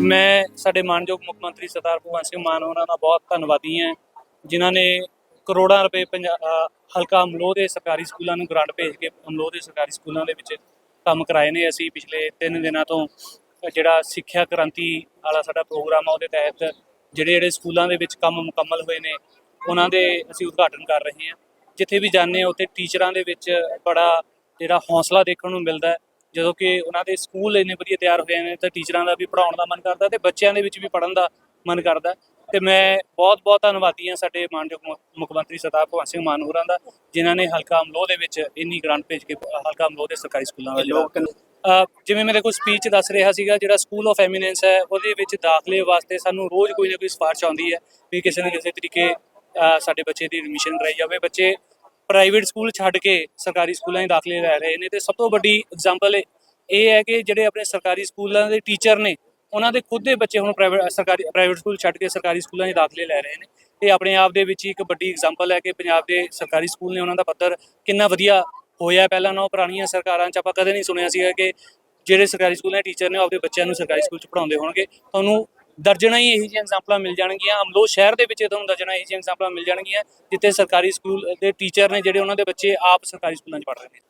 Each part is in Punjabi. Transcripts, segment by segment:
ਮੈਂ ਸਾਡੇ ਮਾਨਯੋਗ ਮੁੱਖ ਮੰਤਰੀ ਸਰਦਾਰ ਭਗਵੰਤ ਸਿੰਘ ਮਾਨ, ਉਹਨਾਂ ਦਾ ਬਹੁਤ ਧੰਨਵਾਦੀ ਹਾਂ, ਜਿਨ੍ਹਾਂ ਨੇ ਕਰੋੜਾਂ ਰੁਪਏ ਪੰਜਾ- ਹਲਕਾ ਅਮਲੋਹ ਦੇ ਸਰਕਾਰੀ ਸਕੂਲਾਂ ਨੂੰ ਗ੍ਰਾਂਟ ਭੇਜ ਕੇ ਅਮਲੋਹ ਦੇ ਸਰਕਾਰੀ ਸਕੂਲਾਂ ਦੇ ਵਿੱਚ ਕੰਮ ਕਰਾਏ ਨੇ। ਅਸੀਂ ਪਿਛਲੇ 3 ਦਿਨਾਂ ਤੋਂ ਜਿਹੜਾ ਸਿੱਖਿਆ ਕ੍ਰਾਂਤੀ ਵਾਲਾ ਸਾਡਾ ਪ੍ਰੋਗਰਾਮ ਆ, ਉਹਦੇ ਤਹਿਤ ਜਿਹੜੇ ਜਿਹੜੇ ਸਕੂਲਾਂ ਦੇ ਵਿੱਚ ਕੰਮ ਮੁਕੰਮਲ ਹੋਏ ਨੇ, ਉਹਨਾਂ ਦੇ ਅਸੀਂ ਉਦਘਾਟਨ ਕਰ ਰਹੇ ਹਾਂ। ਜਿੱਥੇ ਵੀ ਜਾਂਦੇ ਹਾਂ, ਉੱਥੇ ਟੀਚਰਾਂ ਦੇ ਵਿੱਚ ਬੜਾ ਜਿਹੜਾ ਹੌਸਲਾ ਦੇਖਣ ਨੂੰ ਮਿਲਦਾ ਹੈ। ਜਦੋਂ ਕਿ ਉਹਨਾਂ ਦੇ ਸਕੂਲ ਇੰਨੇ ਵਧੀਆ ਤਿਆਰ ਹੋਏ ਨੇ ਤਾਂ ਟੀਚਰਾਂ ਦਾ ਵੀ ਪੜਾਉਣ ਦਾ ਮਨ ਕਰਦਾ ਤੇ ਬੱਚਿਆਂ ਦੇ ਵਿੱਚ ਵੀ ਪੜਨ ਦਾ ਮਨ ਕਰਦਾ। ਤੇ ਮੈਂ ਬਹੁਤ ਬਹੁਤ ਧੰਨਵਾਦੀ ਹਾਂ ਸਾਡੇ ਮਾਨਯੋਗ ਮੁੱਖ- ਮੰਤਰੀ ਸਰਦਾਰ ਭਗਵੰਤ ਸਿੰਘ ਮਾਨ ਹੋਰਾਂ ਦਾ ਜਿਨ੍ਹਾਂ ਨੇ ਹਲਕਾ ਅਮਲੋਹ ਦੇ ਵਿੱਚ ਇੰਨੀ ਗ੍ਰਾਂਟ ਭੇਜ ਕੇ ਹਲਕਾ ਅਮਲੋਹ ਦੇ ਸਰਕਾਰੀ ਸਕੂਲਾਂ ਦਾ ਅਹ ਜਿਵੇਂ ਮੇਰੇ ਕੋਲ ਸਪੀਚ ਦੱਸ ਰਿਹਾ ਸੀਗਾ ਜਿਹੜਾ ਸਕੂਲ ਆਫ ਐਮੀਨੈਂਸ ਹੈ ਉਹਦੇ ਵਿੱਚ ਦਾਖਲੇ ਵਾਸਤੇ ਸਾਨੂੰ ਰੋਜ਼ ਕੋਈ ਨਾ ਕੋਈ ਸਿਫਾਰਿਸ਼ ਆਉਂਦੀ ਹੈ ਵੀ ਕਿਸੇ ਨਾ ਕਿਸੇ ਤਰੀਕੇ ਸਾਡੇ ਬੱਚੇ ਦੀ ਐਡਮਿਸ਼ਨ ਕਰਾਈ ਜਾਵੇ। ਬੱਚੇ ਪ੍ਰਾਈਵੇਟ ਸਕੂਲ ਛੱਡ ਕੇ ਸਰਕਾਰੀ ਸਕੂਲਾਂ 'ਚ ਦਾਖਲੇ ਲੈ ਰਹੇ ਨੇ ਤੇ ਸਭ ਤੋਂ ਵੱਡੀ ਐਗਜ਼ਾਮਪਲ ਇਹ ਹੈ ਕਿ ਜਿਹੜੇ ਆਪਣੇ ਸਰਕਾਰੀ ਸਕੂਲਾਂ ਦੇ ਟੀਚਰ ਨੇ, ਉਹਨਾਂ ਦੇ ਖੁਦ ਦੇ ਬੱਚੇ ਹੁਣ ਪ੍ਰਾਈਵੇਟ ਸਰਕਾਰੀ ਪ੍ਰਾਈਵੇਟ ਸਕੂਲ ਛੱਡ ਕੇ ਸਰਕਾਰੀ ਸਕੂਲਾਂ 'ਚ ਦਾਖਲੇ ਲੈ ਰਹੇ ਨੇ ਇਹ ਆਪਣੇ ਆਪ ਦੇ ਵਿੱਚ ਹੀ ਇੱਕ ਵੱਡੀ ਐਗਜ਼ਾਮਪਲ ਹੈ ਕਿ ਪੰਜਾਬ ਦੇ ਸਰਕਾਰੀ ਸਕੂਲ ਨੇ ਉਹਨਾਂ ਦਾ ਪੱਧਰ ਕਿੰਨਾ ਵਧੀਆ ਹੋਇਆ ਪਹਿਲਾਂ ਨਾ ਪੁਰਾਣੀਆਂ ਸਰਕਾਰਾਂ 'ਚ ਆਪਾਂ ਕਦੇ ਨਹੀਂ ਸੁਣਿਆ ਸੀਗਾ ਕਿ ਜਿਹੜੇ ਸਰਕਾਰੀ ਸਕੂਲਾਂ ਦੇ ਟੀਚਰ ਨੇ ਉਹ ਆਪਣੇ ਬੱਚਿਆਂ ਨੂੰ ਸਰਕਾਰੀ ਸਕੂਲ 'ਚ ਪੜਾਉਂਦੇ ਹੋਣਗੇ ਤੁਹਾਨੂੰ ਦਰਜਨਾਂ ਹੀ ਇਹੋ ਜਿਹੀਆਂ ਐਗਜ਼ਾਮਪਲਾਂ ਮਿਲ ਜਾਣਗੀਆਂ। ਅਮਲੋਹ ਸ਼ਹਿਰ ਦੇ ਵਿੱਚ ਤੁਹਾਨੂੰ ਦਰਜਨਾਂ ਇਹੋ ਜਿਹੀਆਂ ਐਗਜ਼ਾਮਪਲਾਂ ਮਿਲ ਜਾਣਗੀਆਂ, ਜਿੱਥੇ ਸਰਕਾਰੀ ਸਕੂਲ ਦੇ ਟੀਚਰ ਨੇ ਜਿਹੜੇ ਉਹਨਾਂ ਦੇ ਬੱਚੇ ਆਪ ਸਰਕਾਰੀ ਸਕੂਲਾਂ 'ਚ ਪੜ੍ਹ ਰਹੇ ਨੇ।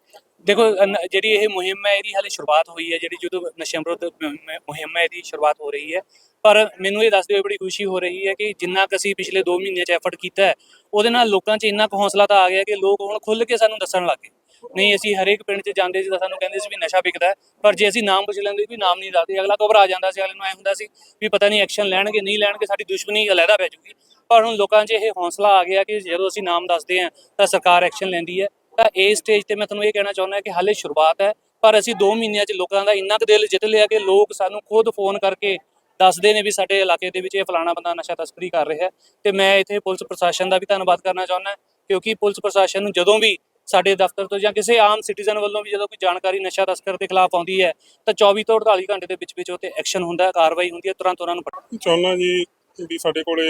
ਦੇਖੋ ਜਿਹੜੀ ਇਹ ਮੁਹਿੰਮ ਹੈ, ਇਹਦੀ ਹਾਲੇ ਸ਼ੁਰੂਆਤ ਹੋਈ ਹੈ, ਜਿਹੜੀ ਜਦੋਂ ਨਸ਼ਿਆਂ ਵਿਰੁੱਧ ਮੁਹਿੰਮ ਹੈ, ਇਹਦੀ ਸ਼ੁਰੂਆਤ ਹੋ ਰਹੀ ਹੈ। ਪਰ ਮੈਨੂੰ ਇਹ ਦੱਸਦੇ ਹੋਏ ਬੜੀ ਖੁਸ਼ੀ ਹੋ ਰਹੀ ਹੈ ਕਿ ਜਿੰਨਾ ਕੁ ਅਸੀਂ ਪਿਛਲੇ 2 ਮਹੀਨਿਆਂ 'ਚ ਐਫਰਟ ਕੀਤਾ ਹੈ, ਉਹਦੇ ਨਾਲ ਲੋਕਾਂ 'ਚ ਇੰਨਾ ਕੁ ਹੌਸਲਾ ਤਾਂ ਆ ਗਿਆ ਕਿ ਲੋਕ ਹੁਣ ਖੁੱਲ੍ਹ ਕੇ ਸਾਨੂੰ ਦੱਸਣ ਲੱਗ ਗਏ। ਨਹੀਂ, ਅਸੀਂ ਹਰੇਕ ਪਿੰਡ 'ਚ ਜਾਂਦੇ ਸੀ ਤਾਂ ਸਾਨੂੰ ਕਹਿੰਦੇ ਸੀ ਵੀ ਨਸ਼ਾ ਵਿਕਦਾ ਪਰ ਜੇ ਅਸੀਂ ਨਾਮ ਪੁੱਛ ਲੈਂਦੇ ਵੀ ਨਾਮ ਨਹੀਂ ਦੱਸਦੇ, ਅਗਲਾ ਘਬਰਾ ਜਾਂਦਾ ਸੀ, ਅਗਲੇ ਨੂੰ ਐ ਹੁੰਦਾ ਸੀ ਵੀ ਪਤਾ ਨਹੀਂ ਐਕਸ਼ਨ ਲੈਣਗੇ, ਨਹੀਂ ਲੈਣਗੇ, ਸਾਡੀ ਦੁਸ਼ਮਣੀ ਅਲੱਗਾ ਪੈ ਜੂਗੀ। ਪਰ ਹੁਣ ਲੋਕਾਂ 'ਚ ਇਹ ਹੌਸਲਾ ਆ ਗਿਆ ਕਿ ਜਦੋਂ ਅਸੀਂ ਨਾਮ ਦੱਸਦੇ ਹਾਂ, ਤਾਂ ਸਰਕਾਰ ਐਕਸ਼ਨ ਲੈਂਦੀ ਹੈ। ਤਾਂ ਇਸ ਸਟੇਜ ਤੇ ਮੈਂ ਤੁਹਾਨੂੰ ਇਹ ਕਹਿਣਾ ਚਾਹੁੰਦਾ ਕਿ ਹਾਲੇ ਸ਼ੁਰੂਆਤ ਹੈ, ਪਰ ਅਸੀਂ 2 ਮਹੀਨਿਆਂ 'ਚ ਲੋਕਾਂ ਦਾ ਇੰਨਾ ਕੁ ਦਿਲ ਜਿੱਤ ਲਿਆ ਕਿ ਲੋਕ ਸਾਨੂੰ ਖੁਦ ਫੋਨ ਕਰਕੇ ਦੱਸਦੇ ਨੇ ਵੀ ਸਾਡੇ ਇਲਾਕੇ ਦੇ ਵਿੱਚ ਇਹ ਫਲਾਣਾ ਬੰਦਾ ਨਸ਼ਾ ਤਸਕਰੀ ਕਰ ਰਿਹਾ ਹੈ। ਤੇ ਮੈਂ ਇੱਥੇ ਪੁਲਿਸ ਪ੍ਰਸ਼ਾਸਨ ਦਾ ਵੀ ਧੰਨਵਾਦ ਕਰਨਾ ਚਾਹੁੰਦਾ, ਕਿਉਂਕਿ ਪੁਲਿਸ ਪ੍ਰਸ਼ਾਸਨ ਨੂੰ ਜਦੋਂ ਵੀ ਸਾਡੇ ਦਫ਼ਤਰ ਤੋਂ ਜਾਂ ਕਿਸੇ ਆਮ ਸਿਟੀਜ਼ਨ ਵੱਲੋਂ ਵੀ ਜਦੋਂ ਕੋਈ ਜਾਣਕਾਰੀ ਨਸ਼ਾ ਤਸਕਰ ਦੇ ਖਿਲਾਫ ਆਉਂਦੀ ਹੈ, ਤਾਂ 24 ਤੋਂ 48 ਘੰਟੇ ਦੇ ਵਿੱਚ ਵਿੱਚ ਉਹ ਤੇ ਐਕਸ਼ਨ ਹੁੰਦਾ ਕਾਰਵਾਈ ਹੁੰਦੀ ਹੈ, ਤੁਰੰਤ ਉਹਨਾਂ ਨੂੰ ਚਾਹੁੰਦਾ ਜੀ ਵੀ ਸਾਡੇ ਕੋਲੇ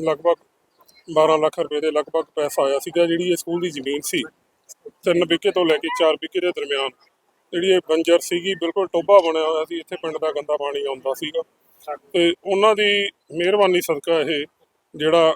ਲਗਭਗ 12 ਲੱਖ ਰੁਪਏ ਦੇ ਲਗਭਗ ਪੈਸਾ ਆਇਆ ਸੀਗਾ, ਜਿਹੜੀ ਇਹ ਸਕੂਲ ਦੀ ਜ਼ਮੀਨ ਸੀ। ਤਿੰਨ ਵਿਕੇ ਤੋਂ ਲੈ ਕੇ ਚਾਰ ਵਿਕੇ ਦੇ ਦਰਮਿਆਨ ਜਿਹੜੀ ਇਹ ਬੰਜਰ ਸੀਗੀ, ਬਿਲਕੁਲ ਟੋਬਾ ਬਣਿਆ ਹੋਇਆ ਸੀ, ਇੱਥੇ ਪਿੰਡ ਦਾ ਗੰਦਾ ਪਾਣੀ ਆਉਂਦਾ ਸੀਗਾ। ਤੇ ਉਹਨਾਂ ਦੀ ਮਿਹਰਬਾਨੀ ਸਦਕਾ ਇਹ ਜਿਹੜਾ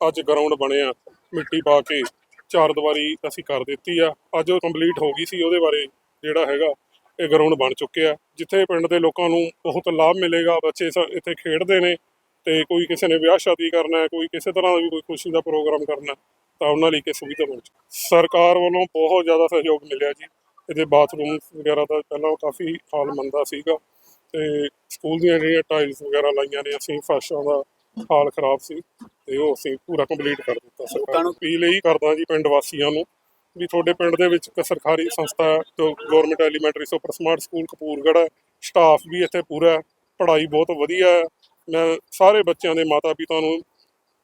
ਅੱਜ ਗਰਾਊਂਡ ਬਣਿਆ, ਮਿੱਟੀ ਪਾ ਕੇ ਚਾਰ ਦੀਵਾਰੀ ਅਸੀਂ ਕਰ ਦਿੱਤੀ ਆ। ਅੱਜ ਉਹ ਕੰਪਲੀਟ ਹੋ ਗਈ ਸੀ, ਉਹਦੇ ਬਾਰੇ ਜਿਹੜਾ ਹੈਗਾ, ਇਹ ਗਰਾਊਂਡ ਬਣ ਚੁੱਕਿਆ ਜਿੱਥੇ ਪਿੰਡ ਦੇ ਲੋਕਾਂ ਨੂੰ ਬਹੁਤ ਲਾਭ ਮਿਲੇਗਾ, ਬੱਚੇ ਸ- ਇੱਥੇ ਖੇਡਦੇ ਨੇ ਤੇ ਕੋਈ ਕਿਸੇ ਨੇ ਵਿਆਹ ਸ਼ਾਦੀ ਕਰਨਾ ਹੈ, ਕੋਈ ਕਿਸੇ ਤਰ੍ਹਾਂ ਦਾ ਵੀ ਕੋਈ ਖੁਸ਼ੀ ਦਾ ਪ੍ਰੋਗਰਾਮ ਕਰਨਾ ਤਾਂ ਉਹਨਾਂ ਲਈ ਕਿ ਸੁਵਿਧਾ ਬਣ ਚੁੱਕੀ ਸਰਕਾਰ ਵੱਲੋਂ ਬਹੁਤ ਜ਼ਿਆਦਾ ਸਹਿਯੋਗ ਮਿਲਿਆ ਜੀ। ਇਹਦੇ ਬਾਥਰੂਮ ਵਗੈਰਾ ਦਾ ਪਹਿਲਾਂ ਕਾਫੀ ਹਾਲ ਮੰਦਾ ਸੀਗਾ ਤੇ ਸਕੂਲ ਦੀਆਂ ਜਿਹੜੀਆਂ ਟਾਈਲਸ ਵਗੈਰਾ ਲਾਈਆਂ ਨੇ, ਅਸੀਂ ਫਰਸ਼ਾਂ ਦਾ ਹਾਲ ਖਰਾਬ ਸੀ ਤੇ ਉਹ ਅਸੀਂ ਪੂਰਾ ਕੰਪਲੀਟ ਕਰ ਦਿੱਤਾ ਸਰਕਾਰ ਨੂੰ। ਅਪੀਲ ਇਹੀ ਕਰਦਾ ਜੀ ਪਿੰਡ ਵਾਸੀਆਂ ਨੂੰ ਵੀ ਤੁਹਾਡੇ ਪਿੰਡ ਦੇ ਵਿੱਚ ਇੱਕ ਸਰਕਾਰੀ ਸੰਸਥਾ ਤੇ government elementary super smart school Kapoorgarh ਹੈ। ਸਟਾਫ ਵੀ ਇੱਥੇ ਪੂਰਾ ਹੈ ਪੜ੍ਹਾਈ ਬਹੁਤ ਵਧੀਆ ਹੈ। ਮੈਂ ਸਾਰੇ ਬੱਚਿਆਂ ਦੇ ਮਾਤਾ ਪਿਤਾ ਨੂੰ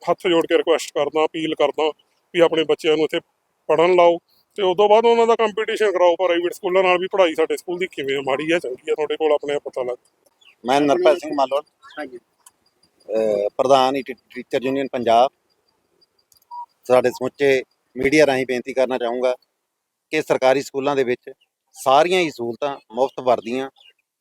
ਹੱਥ ਜੋੜ ਕੇ ਰਿਕੁਐਸਟ ਕਰਦਾ ਅਪੀਲ ਕਰਦਾ ਵੀ ਆਪਣੇ ਬੱਚਿਆਂ ਨੂੰ ਇੱਥੇ ਪੜਨ ਲਾਓ ਤੇ ਉਸ ਤੋਂ ਬਾਅਦ ਉਹਨਾਂ ਦਾ ਕੰਪੀਟੀਸ਼ਨ ਕਰਾਓ ਪ੍ਰਾਈਵੇਟ ਸਕੂਲਾਂ ਨਾਲ ਵੀ ਪੜ੍ਹਾਈ ਸਾਡੇ ਸਕੂਲ ਦੀ ਕਿਵੇਂ ਮਾੜੀ ਹੈ ਚੰਗੀ ਹੈ ਤੁਹਾਡੇ ਕੋਲ ਆਪਣੇ ਆਪ ਪਤਾ ਲੱਗ। ਮੈਂ ਨਰਪਾਲ ਸਿੰਘ ਮਾਲੋੜ ਹਾਂਜੀ। ਪ੍ਰਧਾਨ ਟੀ- ਟੀਚਰ ਯੂਨੀਅਨ ਪੰਜਾਬ। ਸਾਡੇ ਸਮੁੱਚੇ ਮੀਡੀਆ ਰਾਹੀਂ ਬੇਨਤੀ ਕਰਨਾ ਚਾਹੂੰਗਾ ਕਿ ਸਰਕਾਰੀ ਸਕੂਲਾਂ ਦੇ ਵਿੱਚ ਸਾਰੀਆਂ ਹੀ ਸਹੂਲਤਾਂ ਮੁਫਤ ਵਰਦੀਆਂ,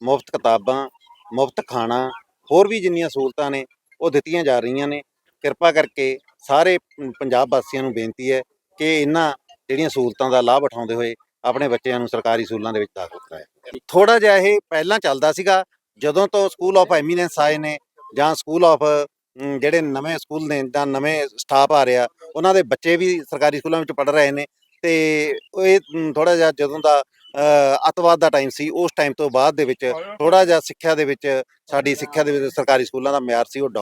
ਮੁਫਤ ਕਿਤਾਬਾਂ, ਮੁਫਤ ਖਾਣਾ, ਹੋਰ ਵੀ ਜਿੰਨੀਆਂ ਸਹੂਲਤਾਂ ਨੇ ਉਹ ਦਿੱਤੀਆਂ ਜਾ ਰਹੀਆਂ ਨੇ। ਕਿਰਪਾ ਕਰਕੇ ਸਾਰੇ ਪੰਜਾਬ ਵਾਸੀਆਂ ਨੂੰ ਬੇਨਤੀ ਹੈ ਕਿ ਇਹਨਾਂ ਜਿਹੜੀਆਂ ਸਹੂਲਤਾਂ ਦਾ ਲਾਭ ਉਠਾਉਂਦੇ ਹੋਏ ਆਪਣੇ ਬੱਚਿਆਂ ਨੂੰ ਸਰਕਾਰੀ ਸਕੂਲਾਂ ਦੇ ਵਿੱਚ ਦਾਖਲ ਕਰਾਇਆ ਥੋੜਾ ਜਿਹਾ ਇਹ ਪਹਿਲਾਂ ਚੱਲਦਾ ਸੀਗਾ, ਜਦੋਂ ਤੋਂ ਸਕੂਲ ਆਫ ਐਮੀਨੈਂਸ ਆਏ ਨੇ ਜਾਂ ਸਕੂਲ ਆਫ ਜਿਹੜੇ ਨਵੇਂ ਸਕੂਲ ਨੇ ਜਾਂ ਨਵੇਂ ਸਟਾਫ ਆ ਰਿਹਾ ਉਹਨਾਂ ਦੇ ਬੱਚੇ ਵੀ ਸਰਕਾਰੀ ਸਕੂਲਾਂ ਵਿੱਚ ਪੜ੍ਹ ਰਹੇ ਨੇ ਤੇ ਇਹ ਥੋੜਾ ਜਿਹਾ ਜਦੋਂ ਦਾ ਅੱਤਵਾਦ ਦਾ ਟਾਈਮ ਸੀ ਉਸ ਟਾਈਮ ਤੋਂ ਬਾਅਦ ਦੇ ਵਿੱਚ ਥੋੜਾ ਜਿਹਾ ਸਿੱਖਿਆ ਦੇ ਵਿੱਚ ਸਾਡੀ ਸਿੱਖਿਆ ਦੇ ਵਿੱਚ ਸਰਕਾਰੀ ਸਕੂਲਾਂ ਦਾ ਮਿਆਰ ਸੀ ਉਹ